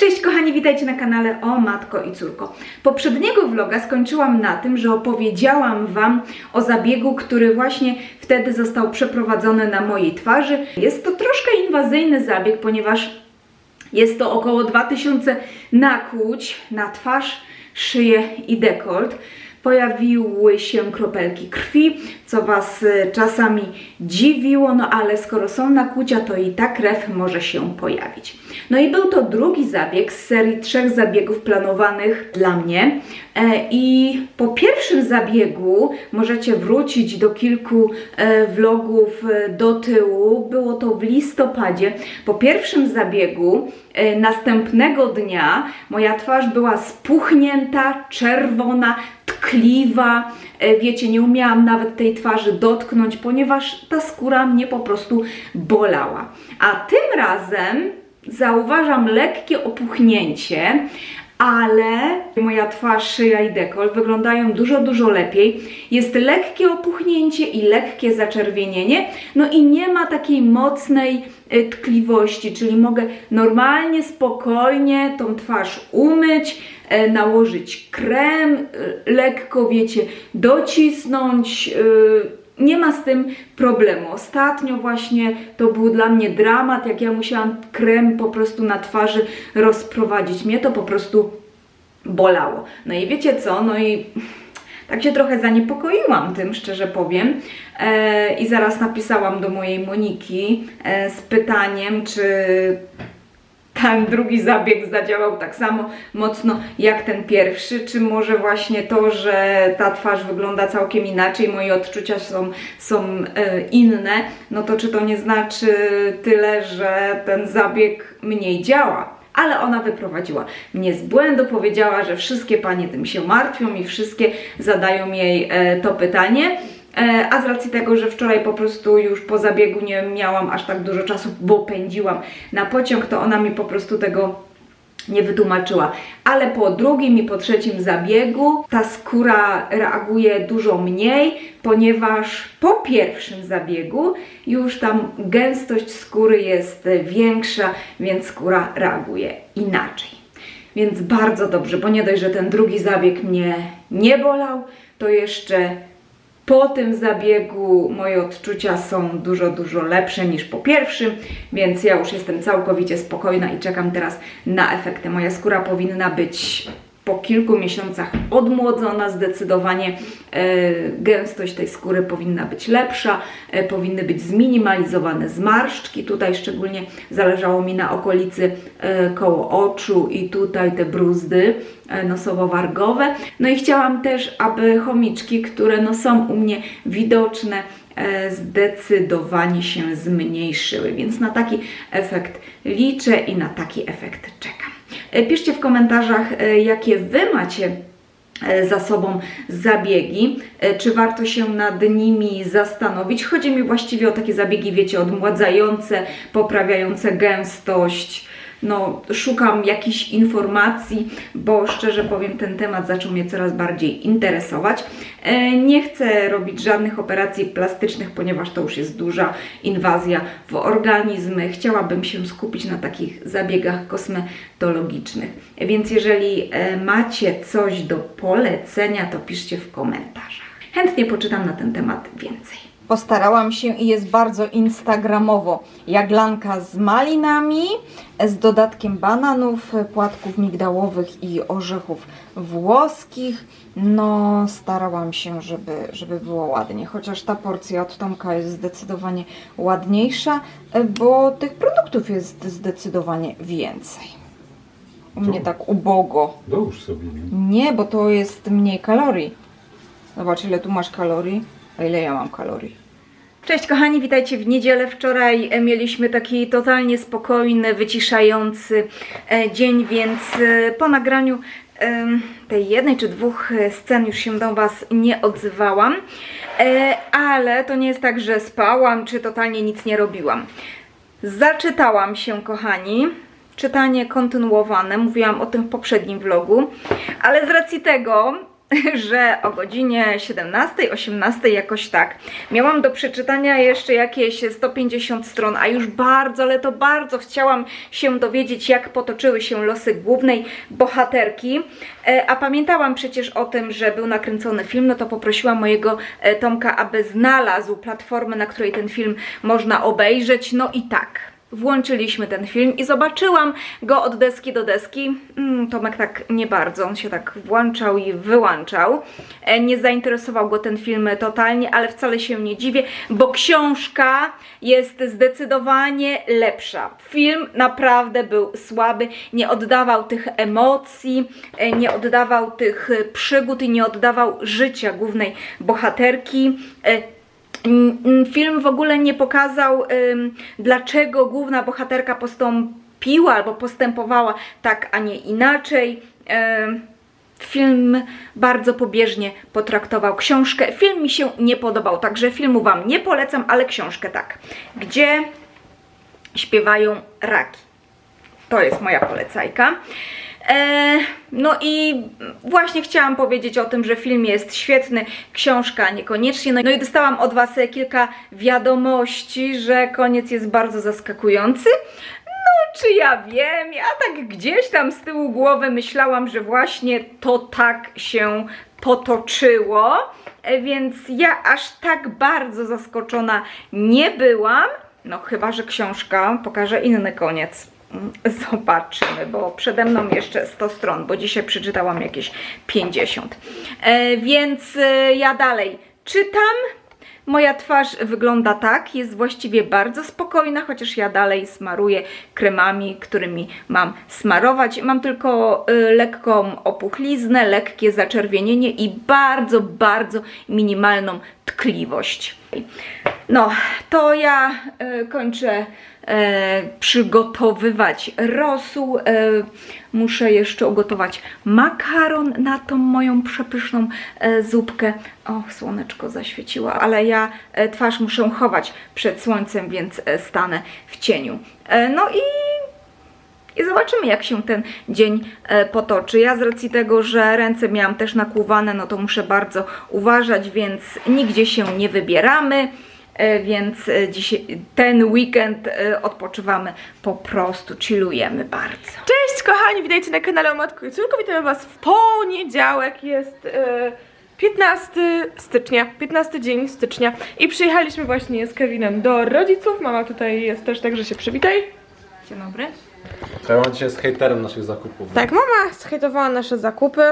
Cześć kochani, witajcie na kanale O Matko i Córko. Poprzedniego vloga skończyłam na tym, że opowiedziałam Wam o zabiegu, który właśnie wtedy został przeprowadzony na mojej twarzy. Jest to troszkę inwazyjny zabieg, ponieważ jest to około 2000 nakłuć na twarz, szyję i dekolt. Pojawiły się kropelki krwi, co Was e, czasami dziwiło, no ale skoro są nakłucia, to i ta krew może się pojawić. No i był to drugi zabieg z serii trzech zabiegów planowanych dla mnie. E, I po pierwszym zabiegu możecie wrócić do kilku e, vlogów e, do tyłu. Było to w listopadzie. Po pierwszym zabiegu następnego dnia moja twarz była spuchnięta, czerwona, tkliwa. Wiecie, nie umiałam nawet tej twarzy dotknąć, ponieważ ta skóra mnie po prostu bolała. A tym razem zauważam lekkie opuchnięcie, ale moja twarz, szyja i dekol wyglądają dużo, dużo lepiej. Jest lekkie opuchnięcie i lekkie zaczerwienienie, no i nie ma takiej mocnej e, tkliwości, czyli mogę normalnie, spokojnie tą twarz umyć, nałożyć krem, e, lekko, wiecie, docisnąć. e, nie ma z tym problemu. Ostatnio właśnie to był dla mnie dramat, jak ja musiałam krem po prostu na twarzy rozprowadzić. Mnie to po prostu bolało. No i wiecie co? No i tak się trochę zaniepokoiłam tym, szczerze powiem. E, I zaraz napisałam do mojej Moniki e, z pytaniem, czy ten drugi zabieg zadziałał tak samo mocno jak ten pierwszy, czy może właśnie to, że ta twarz wygląda całkiem inaczej, moje odczucia są, są e, inne, no to czy to nie znaczy tyle, że ten zabieg mniej działa? Ale ona wyprowadziła mnie z błędu, powiedziała, że wszystkie panie tym się martwią i wszystkie zadają jej e, to pytanie. E, A z racji tego, że wczoraj po prostu już po zabiegu nie miałam aż tak dużo czasu, bo pędziłam na pociąg, to ona mi po prostu tego nie wytłumaczyła. Ale po drugim i po trzecim zabiegu ta skóra reaguje dużo mniej, ponieważ po pierwszym zabiegu już tam gęstość skóry jest większa, więc skóra reaguje inaczej. Więc bardzo dobrze, bo nie dość, że ten drugi zabieg mnie nie bolał, to jeszcze po tym zabiegu moje odczucia są dużo, dużo lepsze niż po pierwszym, więc ja już jestem całkowicie spokojna i czekam teraz na efekty. Moja skóra powinna być po kilku miesiącach odmłodzona, zdecydowanie e, gęstość tej skóry powinna być lepsza, e, powinny być zminimalizowane zmarszczki. Tutaj szczególnie zależało mi na okolicy e, koło oczu i tutaj te bruzdy nosowo-wargowe. No i chciałam też, aby chomiczki, które no są u mnie widoczne, zdecydowanie się zmniejszyły, więc na taki efekt liczę i na taki efekt czekam. E, Piszcie w komentarzach, e, jakie Wy macie e, za sobą zabiegi, czy warto się nad nimi zastanowić. Chodzi mi właściwie o takie zabiegi, wiecie, odmładzające, poprawiające gęstość. No, szukam jakichś informacji, bo szczerze powiem, ten temat zaczął mnie coraz bardziej interesować. E, Nie chcę robić żadnych operacji plastycznych, ponieważ to już jest duża inwazja w organizm. Chciałabym się skupić na takich zabiegach kosmetologicznych. Więc jeżeli e, macie coś do polecenia, to piszcie w komentarzach. Chętnie poczytam na ten temat więcej. Postarałam się i jest bardzo instagramowo. Jaglanka z malinami, z dodatkiem bananów, płatków migdałowych i orzechów włoskich. No, starałam się, żeby, żeby było ładnie. Chociaż ta porcja od Tomka jest zdecydowanie ładniejsza, bo tych produktów jest zdecydowanie więcej. U mnie tak ubogo. Dołóż sobie. Nie, bo to jest mniej kalorii. Zobacz, ile tu masz kalorii, a ile ja mam kalorii. Cześć kochani, witajcie w niedzielę. Wczoraj e, mieliśmy taki totalnie spokojny, wyciszający e, dzień, więc e, po nagraniu tej jednej czy dwóch scen już się do Was nie odzywałam, ale to nie jest tak, że spałam czy totalnie nic nie robiłam. Zaczytałam się, kochani. Czytanie kontynuowane, mówiłam o tym w poprzednim vlogu, ale z racji tego, że o godzinie 17, 18 jakoś tak. Miałam do przeczytania jeszcze jakieś 150 stron, a już bardzo, ale to bardzo chciałam się dowiedzieć, jak potoczyły się losy głównej bohaterki. E, A pamiętałam przecież o tym, że był nakręcony film, no to poprosiłam mojego e, Tomka, aby znalazł platformę, na której ten film można obejrzeć. No i tak. Włączyliśmy ten film i zobaczyłam go od deski do deski. Mm, Tomek tak nie bardzo, on się tak włączał i wyłączał. E, Nie zainteresował go ten film totalnie, ale wcale się nie dziwię, bo książka jest zdecydowanie lepsza. Film naprawdę był słaby, nie oddawał tych emocji, e, nie oddawał tych e, przygód i nie oddawał życia głównej bohaterki. Film w ogóle nie pokazał, dlaczego główna bohaterka postąpiła albo postępowała tak, a nie inaczej. Film bardzo pobieżnie potraktował książkę. Film mi się nie podobał, także filmu Wam nie polecam, ale książkę tak. Gdzie śpiewają raki. To jest moja polecajka. E, no i właśnie chciałam powiedzieć o tym, że film jest świetny, książka niekoniecznie. No, i dostałam od Was kilka wiadomości, że koniec jest bardzo zaskakujący. No, czy ja wiem? Ja tak gdzieś tam z tyłu głowy myślałam, że właśnie to tak się potoczyło. E, Więc ja aż tak bardzo zaskoczona nie byłam. No, chyba że książka pokaże inny koniec. Zobaczymy, bo przede mną jeszcze 100 stron, bo dzisiaj przeczytałam jakieś 50. E, więc e, ja dalej czytam. Moja twarz wygląda tak, jest właściwie bardzo spokojna, chociaż ja dalej smaruję kremami, którymi mam smarować. Mam tylko y, lekką opuchliznę, lekkie zaczerwienienie i bardzo, bardzo minimalną tkliwość. No, to ja y, kończę przygotowywać rosół. E, muszę jeszcze ugotować makaron na tą moją przepyszną e, zupkę. Och, słoneczko zaświeciło, ale ja e, twarz muszę chować przed słońcem, więc e, stanę w cieniu. E, no i i zobaczymy, jak się ten dzień e, potoczy. Ja z racji tego, że ręce miałam też nakłuwane, no to muszę bardzo uważać, więc nigdzie się nie wybieramy. E, Więc e, dzisiaj, ten weekend e, odpoczywamy, po prostu chillujemy bardzo. Cześć kochani, witajcie na kanale o Matko i Córko. Witamy was w poniedziałek, jest e, 15 stycznia, 15 dzień stycznia i przyjechaliśmy właśnie z Kevinem do rodziców. Mama tutaj jest też, także się przywitaj. Dzień dobry. Ja mam dzisiaj z hejterem naszych zakupów. Tak, mama zhejtowała nasze zakupy.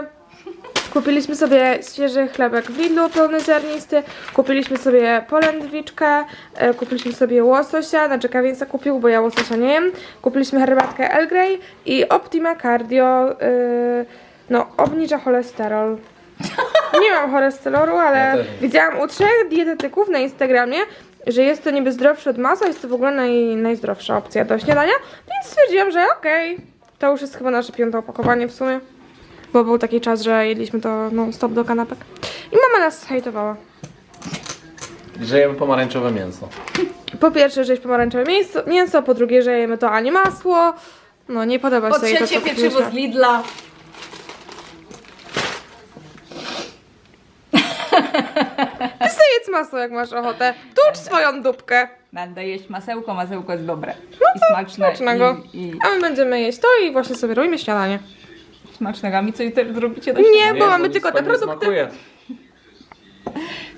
Kupiliśmy sobie świeży chlebek w Lidlu pełnoziarnisty, kupiliśmy sobie polędwiczkę, e, kupiliśmy sobie łososia, znaczy sobie kupił, bo ja łososia nie jem. Kupiliśmy herbatkę El Grey i Optima Cardio, e, no obniża cholesterol. Nie mam cholesterolu, ale Ja widziałam u trzech dietetyków na Instagramie, że jest to niby zdrowsze od masa, jest to w ogóle naj, najzdrowsza opcja do śniadania, więc stwierdziłam, że okej, to już jest chyba nasze piąte opakowanie w sumie, bo był taki czas, że jedliśmy to non stop do kanapek i mama nas hejtowała. Że jemy pomarańczowe mięso. Po pierwsze, że jest pomarańczowe mięso, mięso, po drugie, że jemy to, a nie masło, no nie podoba się Po jej to, trzecie co pieczywo kupiliśmy. z Lidla. Ty sobie jedz masło, jak masz ochotę, tucz swoją dupkę. Będę jeść masełko, masełko jest dobre. No I smaczne. Smacznego. I, i A my będziemy jeść to i właśnie sobie robimy śniadanie. Smacznego. A mi coś też zrobicie do Nie, bo mamy tylko te produkty.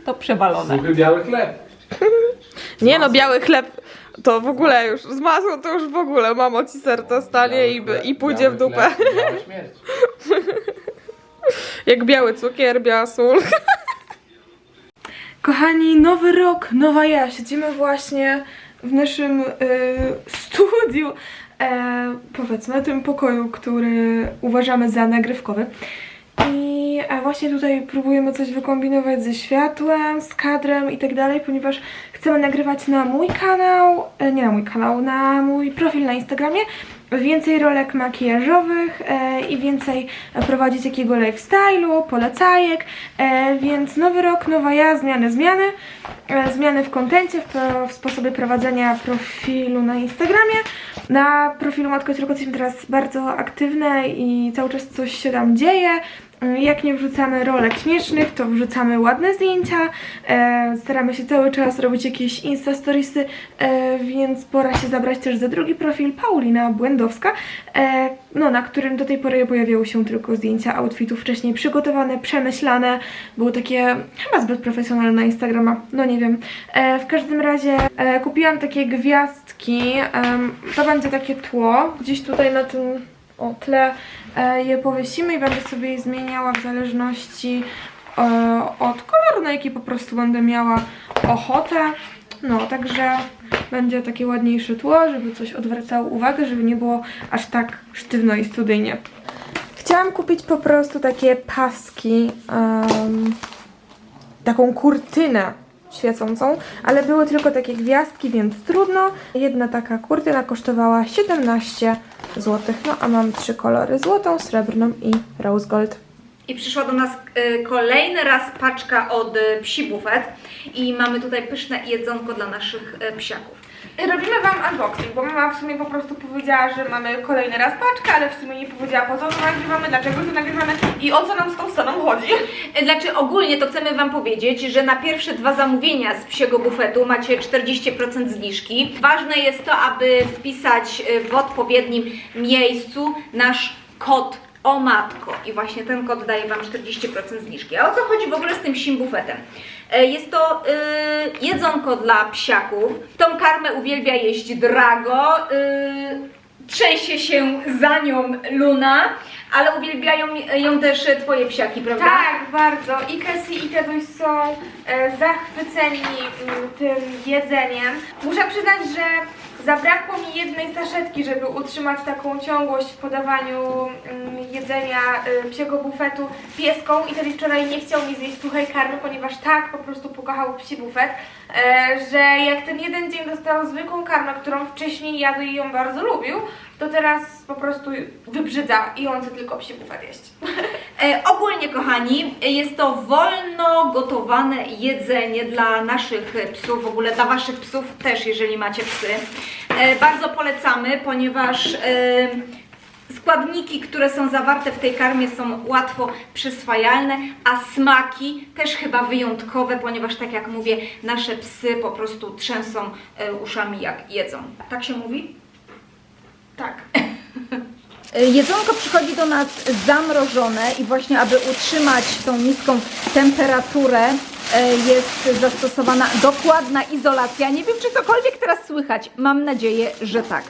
To przewalone. Zwykły biały chleb. Nie no, biały chleb to w ogóle już, z masło to już w ogóle mamo ci serce stanie i, i pójdzie w dupę. chleb, biała śmierć. Jak biały cukier, biała sól. Kochani, nowy rok, nowa ja. Siedzimy właśnie w naszym y, studiu, e, powiedzmy, tym pokoju, który uważamy za nagrywkowy. I e, właśnie tutaj próbujemy coś wykombinować ze światłem, z kadrem i tak dalej, ponieważ chcemy nagrywać na mój kanał, e, nie na mój kanał, na mój profil na Instagramie, więcej rolek makijażowych e, i więcej prowadzić takiego lifestyle'u, polecajek, e, więc nowy rok, nowa ja, zmiany, zmiany, e, zmiany w kontencie, w, w sposobie prowadzenia profilu na Instagramie. Na profilu Matko Tylko jesteśmy teraz bardzo aktywne i cały czas coś się tam dzieje. Mm, Jak nie wrzucamy rolek śmiesznych, to wrzucamy ładne zdjęcia. E, staramy się cały czas robić jakieś Insta Storiesy, e, więc pora się zabrać też za drugi profil Paulina Błędowska, e, no, na którym do tej pory pojawiały się tylko zdjęcia outfitów wcześniej przygotowane, przemyślane. Było takie chyba zbyt profesjonalne na Instagrama, no nie wiem. E, w każdym razie e, kupiłam takie gwiazdki. em, to będzie takie tło. Gdzieś tutaj na tym o tle e, je powiesimy i będę sobie je zmieniała w zależności e, od koloru, na jaki po prostu będę miała ochotę. No, także będzie takie ładniejsze tło, żeby coś odwracało uwagę, żeby nie było aż tak sztywno i studyjnie. Chciałam kupić po prostu takie paski, em, taką kurtynę świecącą, ale były tylko takie gwiazdki, więc trudno. Jedna taka kurtyna kosztowała 17 zł, no a mam trzy kolory, złotą, srebrną i rose gold. I przyszła do nas y, kolejny raz paczka od y, Psi Bufet i mamy tutaj pyszne jedzonko dla naszych y, psiaków. Robimy Wam unboxing, bo mama w sumie po prostu powiedziała, że mamy kolejny raz paczkę, ale w sumie nie powiedziała po co to nagrywamy, dlaczego to nagrywamy i o co nam z tą sceną chodzi. Y, Znaczy ogólnie to chcemy Wam powiedzieć, że na pierwsze dwa zamówienia z psiego bufetu macie 40% zniżki. Ważne jest to, aby wpisać y, w odpowiednim miejscu nasz kod o matko i właśnie ten kod daje Wam 40% zniżki. A o co chodzi w ogóle z tym psim bufetem? E, Jest to y, jedzonko dla psiaków. Tą karmę uwielbia jeść Drago. Y, trzęsie się za nią Luna, ale uwielbiają ją też Twoje psiaki, prawda? Tak, bardzo. I Cassie i Teduś są e, zachwyceni mm, tym jedzeniem. Muszę przyznać, że zabrakło mi jednej saszetki, żeby utrzymać taką ciągłość w podawaniu mm, jedzenia y, psiego bufetu pieską i Teddy wczoraj nie chciał mi zjeść suchej karmy, ponieważ tak po prostu pokochał psi bufet, e, że jak ten jeden dzień dostał zwykłą karmę, którą wcześniej jadł i ją bardzo lubił, to teraz po prostu wybrzydza i on chce tylko psi bufet jeść. E, ogólnie, kochani, jest to wolno gotowane jedzenie dla naszych psów, w ogóle dla Waszych psów też, jeżeli macie psy. E, bardzo polecamy, ponieważ e, składniki, które są zawarte w tej karmie są łatwo przyswajalne, a smaki też chyba wyjątkowe, ponieważ tak jak mówię, nasze psy po prostu trzęsą uszami jak jedzą. Tak się mówi? Tak. Y, Jedzonko przychodzi do nas zamrożone i właśnie aby utrzymać tą niską temperaturę y, jest zastosowana dokładna izolacja. Nie wiem, czy cokolwiek teraz słychać. Mam nadzieję, że tak.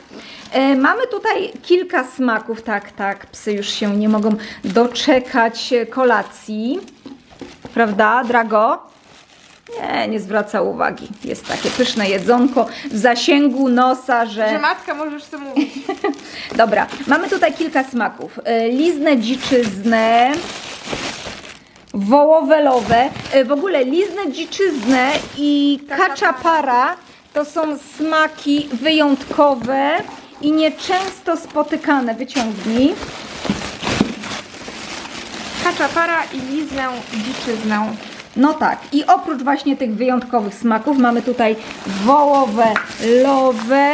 Y, Mamy tutaj kilka smaków. Tak, tak, psy już się nie mogą doczekać kolacji. Prawda, Drago? Nie, nie zwraca uwagi. Jest takie pyszne jedzonko w zasięgu nosa, Że matka możesz to mówić. Dobra, mamy tutaj kilka smaków. Y, Liznę dziczyznę, wołowelowe. Y, W ogóle liznę dziczyznę i kaczapara to są smaki wyjątkowe i nieczęsto spotykane. Wyciągnij. Kaczapara i liznę dziczyznę. No tak, i oprócz właśnie tych wyjątkowych smaków mamy tutaj wołowelowe.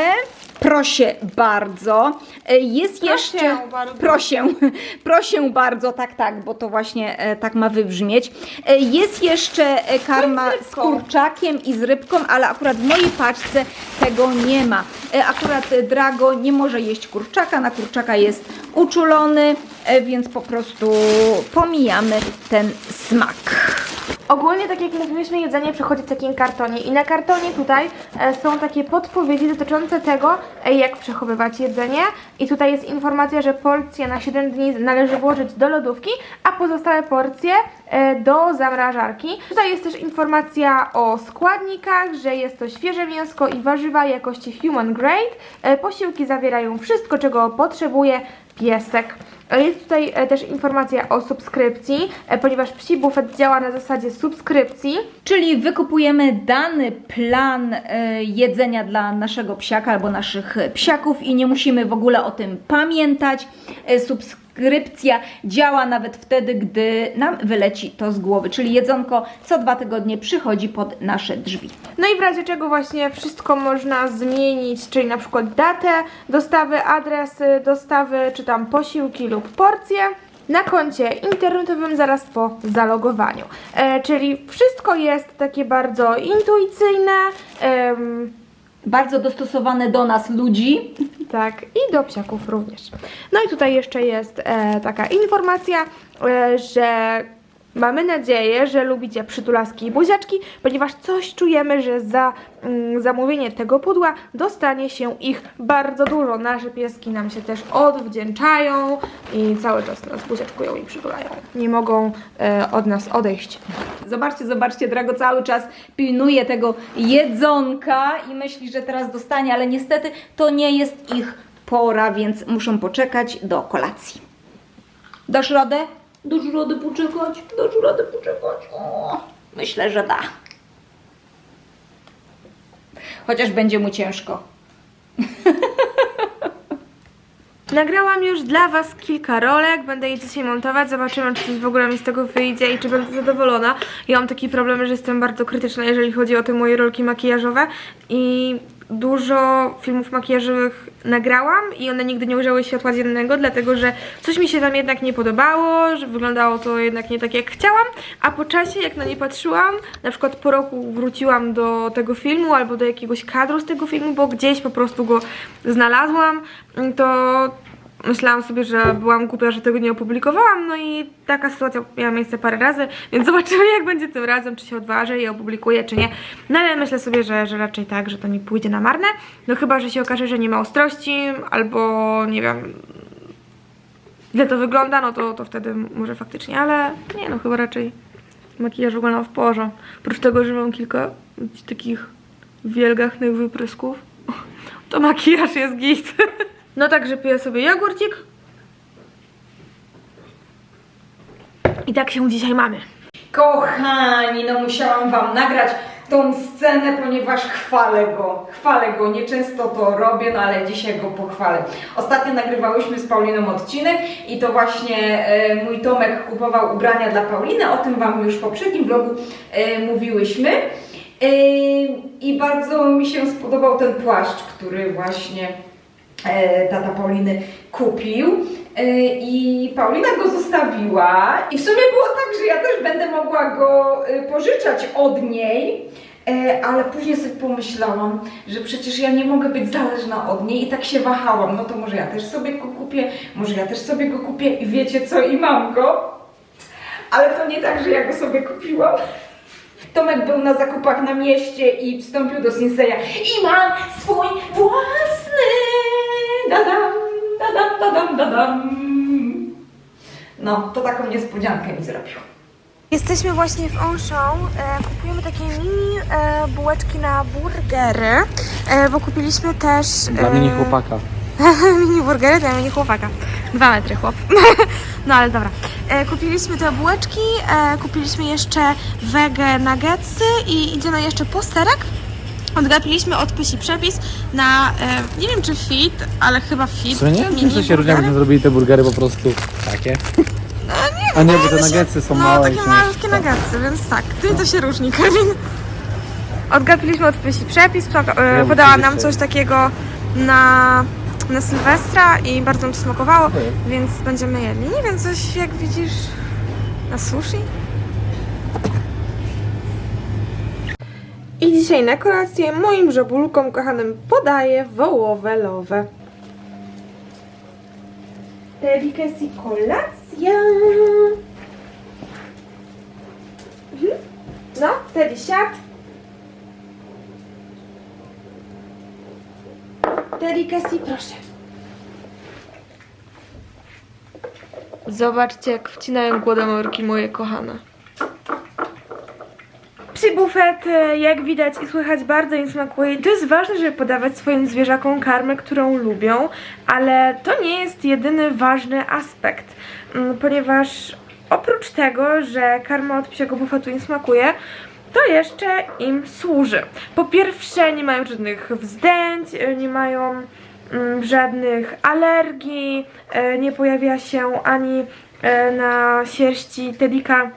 Proszę bardzo. E, Jest Proszę jeszcze. bardzo. Proszę, proszę bardzo, tak, tak, bo to właśnie e, tak ma wybrzmieć. E, Jest jeszcze karma z z kurczakiem i z rybką, ale akurat w mojej paczce tego nie ma. Akurat Drago nie może jeść kurczaka, na kurczaka jest uczulony, więc po prostu pomijamy ten smak. Ogólnie, tak jak mówiliśmy, jedzenie przychodzi w takim kartonie i na kartonie tutaj e, są takie podpowiedzi dotyczące tego, e, jak przechowywać jedzenie i tutaj jest informacja, że porcje na 7 dni należy włożyć do lodówki, a pozostałe porcje e, do zamrażarki. Tutaj jest też informacja o składnikach, że jest to świeże mięsko i warzywa jakości human grade. E, Posiłki zawierają wszystko, czego potrzebuje piesek. E, Jest tutaj e, też informacja o subskrypcji, e, ponieważ Psi Bufet działa na zasadzie subskrypcji. Czyli wykupujemy dany plan jedzenia dla naszego psiaka albo naszych psiaków i nie musimy w ogóle o tym pamiętać. Subskrypcja działa nawet wtedy, gdy nam wyleci to z głowy, czyli jedzonko co dwa tygodnie przychodzi pod nasze drzwi. No i w razie czego właśnie wszystko można zmienić, czyli na przykład datę dostawy, adres dostawy, czy tam posiłki lub porcje. na koncie internetowym zaraz po zalogowaniu. E, czyli wszystko jest takie bardzo intuicyjne. em, Bardzo dostosowane do nas ludzi. tak, i do psiaków również. No i tutaj jeszcze jest e, taka informacja, e, że mamy nadzieję, że lubicie przytulaski i buziaczki, ponieważ coś czujemy, że za mm, zamówienie tego pudła dostanie się ich bardzo dużo. Nasze pieski nam się też odwdzięczają i cały czas nas buziaczkują i przytulają. Nie mogą e, od nas odejść. Zobaczcie, zobaczcie, Drago cały czas pilnuje tego jedzonka i myśli, że teraz dostanie, ale niestety to nie jest ich pora, więc muszą poczekać do kolacji. Dasz radę? Dasz radę poczekać? Dasz radę poczekać? O, myślę, że da. Chociaż będzie mu ciężko. Nagrałam już dla Was kilka rolek, będę je dzisiaj montować, zobaczymy czy coś w ogóle mi z tego wyjdzie i czy będę zadowolona. Ja mam taki problem, że jestem bardzo krytyczna, jeżeli chodzi o te moje rolki makijażowe i dużo filmów makijażowych nagrałam i one nigdy nie ujrzały światła dziennego, dlatego że coś mi się tam jednak nie podobało, że wyglądało to jednak nie tak jak chciałam, a po czasie jak na nie patrzyłam, na przykład po roku wróciłam do tego filmu albo do jakiegoś kadru z tego filmu, bo gdzieś po prostu go znalazłam, to myślałam sobie, że byłam głupia, że tego nie opublikowałam, no i taka sytuacja miała miejsce parę razy, więc zobaczymy jak będzie tym razem, czy się odważę i opublikuję, czy nie. No ale myślę sobie, że, że raczej tak, że to nie pójdzie na marne, no chyba, że się okaże, że nie ma ostrości, albo nie wiem, źle to wygląda, no to, to wtedy może faktycznie, ale nie no, chyba raczej makijaż wyglądał w porze. Oprócz tego, że mam kilka takich wielgachnych wyprysków, to makijaż jest git. No także piję sobie jogurcik. I tak się dzisiaj mamy. Kochani, no musiałam Wam nagrać tą scenę, ponieważ chwalę go. Chwalę go, nieczęsto to robię, no ale dzisiaj go pochwalę. Ostatnio nagrywałyśmy z Pauliną odcinek i to właśnie e, mój Tomek kupował ubrania dla Pauliny, o tym Wam już w poprzednim vlogu e, mówiłyśmy. E, I bardzo mi się spodobał ten płaszcz, który właśnie tata Pauliny kupił. E, I Paulina go zostawiła. I w sumie było tak, że ja też będę mogła go e, pożyczać od niej. E, Ale później sobie pomyślałam, że przecież ja nie mogę być zależna od niej i tak się wahałam. No to może ja też sobie go kupię, może ja też sobie go kupię i wiecie co, i mam go. Ale to nie tak, że ja go sobie kupiłam. Tomek był na zakupach na mieście i wstąpił do Sinseya i mam swój własny dadam, dadam, dadam, dadam. No, to taką niespodziankę mi zrobił. Jesteśmy właśnie w Auchan. E, kupujemy takie mini e, bułeczki na burgery, e, bo kupiliśmy też... Dla e, mini chłopaka. mini burgery dla mini chłopaka. Dwa metry chłop. no ale dobra. E, kupiliśmy te bułeczki, e, kupiliśmy jeszcze wege nuggetsy i idziemy jeszcze po serek. Odgapiliśmy od Pysi przepis na, e, nie wiem czy fit, ale chyba fit. Co nie? Mini to się burgery. jakbyśmy zrobili te burgery po prostu takie? A nie, bo te nuggetsy są no, małe. i takie się- malutkie nuggetsy, więc tak, tym to się różni, Kevin. Odgapiliśmy od Pysi przepis, poda- e, podała nam coś takiego na, na Sylwestra i bardzo nam to smakowało, Okej. więc będziemy jedli. Nie wiem, coś jak widzisz na sushi? I dzisiaj na kolację moim żabulkom kochanym podaję wołowe lowe. Delicacy kolacja. Mhm. No, wtedy siad. Delicacy, proszę. Zobaczcie, jak wcinają głodomorki moje kochane. Psi bufet, jak widać i słychać, bardzo im smakuje. To jest ważne, żeby podawać swoim zwierzakom karmę, którą lubią, ale to nie jest jedyny ważny aspekt, mm, ponieważ oprócz tego, że karma od psiego bufetu im smakuje, to jeszcze im służy. Po pierwsze, nie mają żadnych wzdęć, e, nie mają mm, żadnych alergii, e, nie pojawia się ani e, na sierści Tedika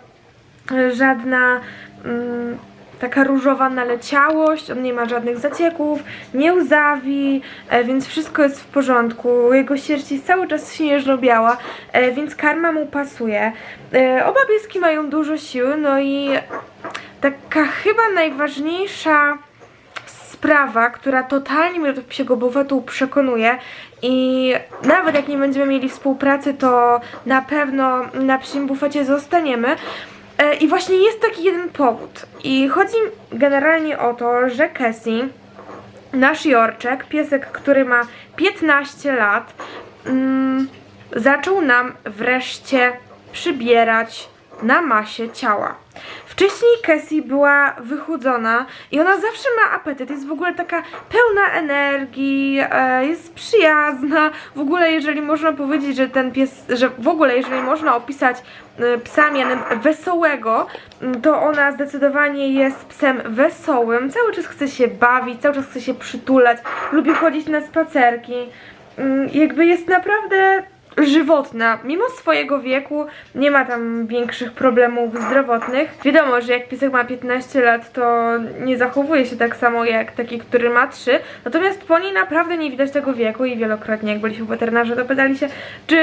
żadna mm, taka różowa naleciałość, on nie ma żadnych zacieków, nie łzawi, e, więc wszystko jest w porządku. Jego sierść jest cały czas śnieżno-biała, e, więc karma mu pasuje. E, oba pieski mają dużo siły, no i taka chyba najważniejsza sprawa, która totalnie mnie do psiego bufetu przekonuje i nawet jak nie będziemy mieli współpracy, to na pewno na psim bufecie zostaniemy. E, I właśnie jest taki jeden powód. I chodzi generalnie o to, że Cassie, nasz Jorczek, piesek, który ma 15 lat, mm, zaczął nam wreszcie przybierać na masie ciała. Wcześniej Cassie była wychudzona i ona zawsze ma apetyt, jest w ogóle taka pełna energii, e, jest przyjazna. W ogóle jeżeli można powiedzieć, że ten pies, że w ogóle jeżeli można opisać e, psa mianem wesołego, to ona zdecydowanie jest psem wesołym. Cały czas chce się bawić, cały czas chce się przytulać, lubi chodzić na spacerki. Mm, Jakby jest naprawdę żywotna. Mimo swojego wieku nie ma tam większych problemów zdrowotnych. Wiadomo, że jak piesek ma 15 lat, to nie zachowuje się tak samo jak taki, który ma 3. Natomiast po niej naprawdę nie widać tego wieku i wielokrotnie jak byliśmy u weterynarza, to pytali się, czy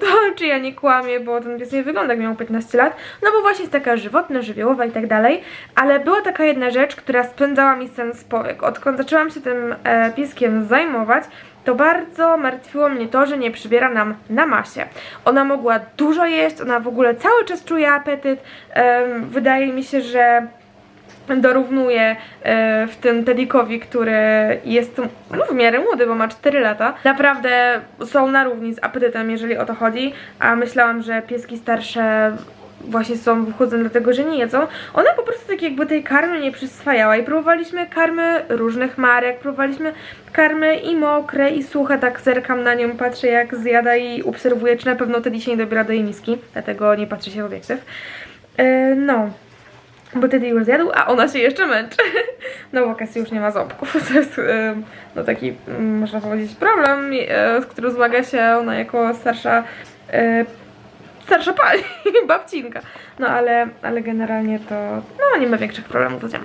to, czy ja nie kłamię, bo ten pies nie wygląda jak miał 15 lat. No bo właśnie jest taka żywotna, żywiołowa i tak dalej. Ale była taka jedna rzecz, która spędzała mi sens powiek. Odkąd zaczęłam się tym e, pieskiem zajmować, to bardzo martwiło mnie to, że nie przybiera nam na masie. Ona mogła dużo jeść, ona w ogóle cały czas czuje apetyt. Wydaje mi się, że dorównuje e, w tym Tedikowi, który jest no, w miarę młody, bo ma 4 lata. Naprawdę są na równi z apetytem, jeżeli o to chodzi, a myślałam, że pieski starsze właśnie są wychodzone dlatego, że nie jedzą. Ona po prostu tak jakby tej karmy nie przyswajała i próbowaliśmy karmy różnych marek, próbowaliśmy karmy i mokre i suche, tak zerkam na nią, patrzę jak zjada i obserwuję, czy na pewno Teddy się nie dobiera do jej miski, dlatego nie patrzę się w obiektyw. E, no, bo Teddy już zjadł, a ona się jeszcze męczy. No bo Cassie już nie ma ząbków. To jest e, no taki, mm, można powiedzieć, problem, e, z którym zmaga się ona jako starsza e, starsza pani, babcinka. No ale, ale generalnie to no nie ma większych problemów z nią.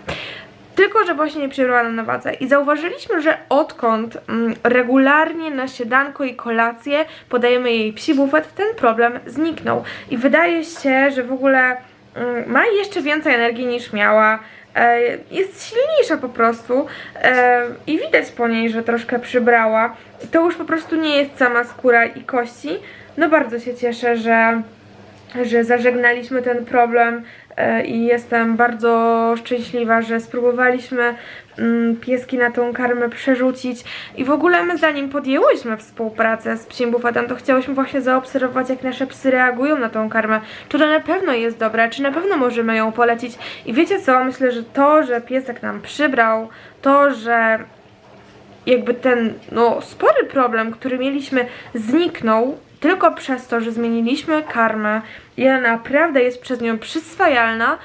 Tylko, że właśnie nie przybrała na wadze. I zauważyliśmy, że odkąd mm, regularnie na śniadanko i kolację podajemy jej psi bufet, ten problem zniknął. I wydaje się, że w ogóle mm, ma jeszcze więcej energii niż miała. E, jest silniejsza po prostu e, i widać po niej, że troszkę przybrała. To już po prostu nie jest sama skóra i kości. No bardzo się cieszę, że że zażegnaliśmy ten problem e, i jestem bardzo szczęśliwa, że spróbowaliśmy mm, pieski na tą karmę przerzucić. I w ogóle my zanim podjęłyśmy współpracę z psim bufetem, to chciałyśmy właśnie zaobserwować jak nasze psy reagują na tą karmę, czy ona na pewno jest dobra, czy na pewno możemy ją polecić. I wiecie co, myślę, że to, że piesek nam przybrał, to, że jakby ten no, spory problem, który mieliśmy, zniknął tylko przez to, że zmieniliśmy karmę i ona naprawdę jest przez nią przyswajalna,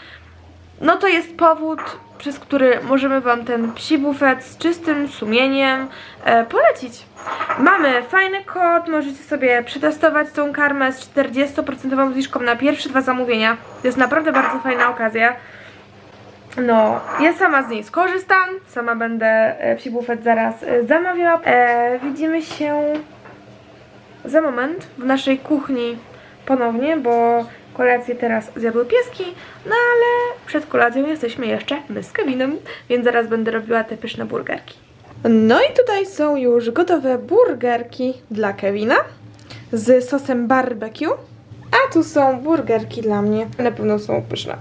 no to jest powód, przez który możemy Wam ten psi bufet z czystym sumieniem e, polecić. Mamy fajny kod, możecie sobie przetestować tą karmę z 40% zniżką na pierwsze dwa zamówienia. To jest naprawdę bardzo fajna okazja. No, ja sama z niej skorzystam, sama będę e, psi bufet zaraz e, zamawiała. E, widzimy się za moment w naszej kuchni ponownie, bo kolację teraz zjadły pieski, no ale przed kolacją jesteśmy jeszcze my z Kevinem, więc zaraz będę robiła te pyszne burgerki. No i tutaj są już gotowe burgerki dla Kevina z sosem barbecue, a tu są burgerki dla mnie. Na pewno są pyszne.